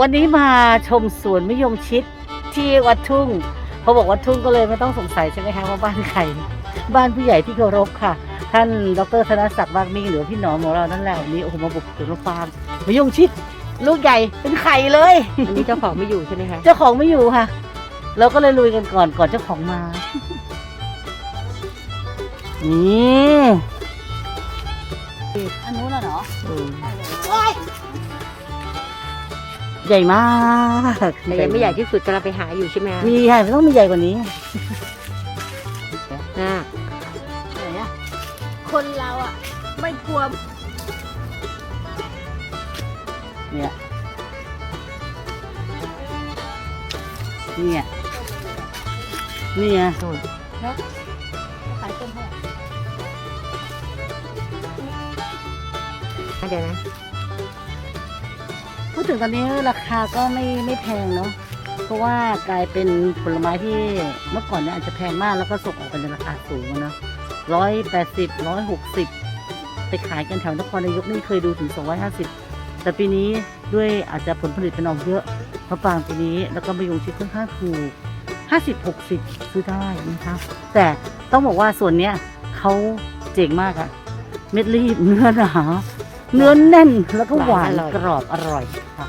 วันนี้มาชมสวนมะยงชิดที่วัดทุ่งพอบอกวัดทุ่งก็เลยไม่ต้องสงสัยใช่ไหมคะว่าบ้านใครบ้านผู้ใหญ่ที่เคารพค่ะ ท่านดรธนศักดิ์บางมีหรือว่าพี่หนอมของเรานั่นแหละวันนี้โอ้โหมาบุกสวนมะปรางมะยงชิด ลูกใหญ่เป็นไข่เลยอันนี้เจ้าของไม่อยู่ใช่ไหมคะเจ้าของไม่อยู่ค่ะ เราก็เลยลุยกันก่อนก่อนเจ้าของมานี่อันนู้นน่ะเหรออืม ใหญ่มากแต่ยังไม่ใหญ่ที่สุดกำลังไปหาอยู่ใช่ไหมคะมีค่ะมันต้องมีใหญ่กว่านี้น่าไหนอะคนเราอะ ไม่กลัวเนี่ยเนี่ยเนี่ยขายต้นเท่าไหร่เดี๋ยวนะ พูดถึงตอนนี้ราคาก็ไม่ไม่แพงเนาะเพราะว่ากลายเป็นผลไม้ที่เมื่อก่อนเนี่ยอาจจะแพงมากแล้วก็ส่งออกไปในราคาสูงนะร้อยแปดสิบร้อยหกสิบไปขายกันแถวนครนายกนี่เคยดูถึงสองร้อยห้าสิบแต่ปีนี้ด้วยอาจจะผลผลิตเป็นออกเยอะมะปรางปีนี้แล้วก็มะยงชิดค่อนข้างถูกห้าสิบหกสิบซื้อได้นะคะแต่ต้องบอกว่าส่วนเนี้ยเขาเจ๋งมากอะเม็ดรีบเนื้อหนา เนื้อแน่นแล้วก็หวานกรอบอร่อยค่ะ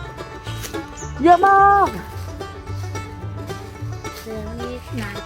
เยอะมากเดี๋ยวนี้นาน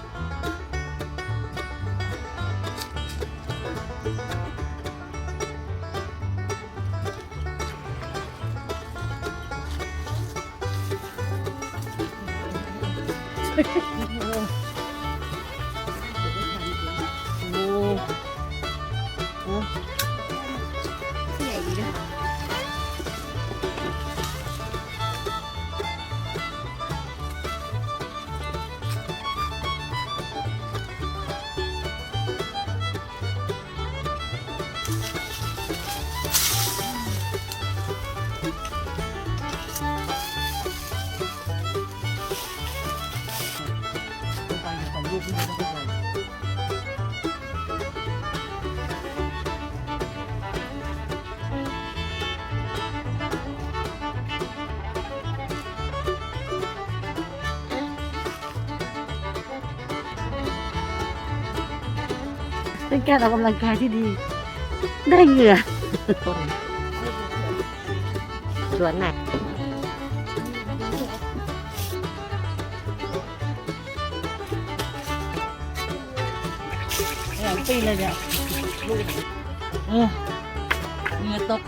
เป็นการออกกำลังกายที่ดี ได้เหงื่อสวนไหน Nagpila niya. Oh, ah. ingatok.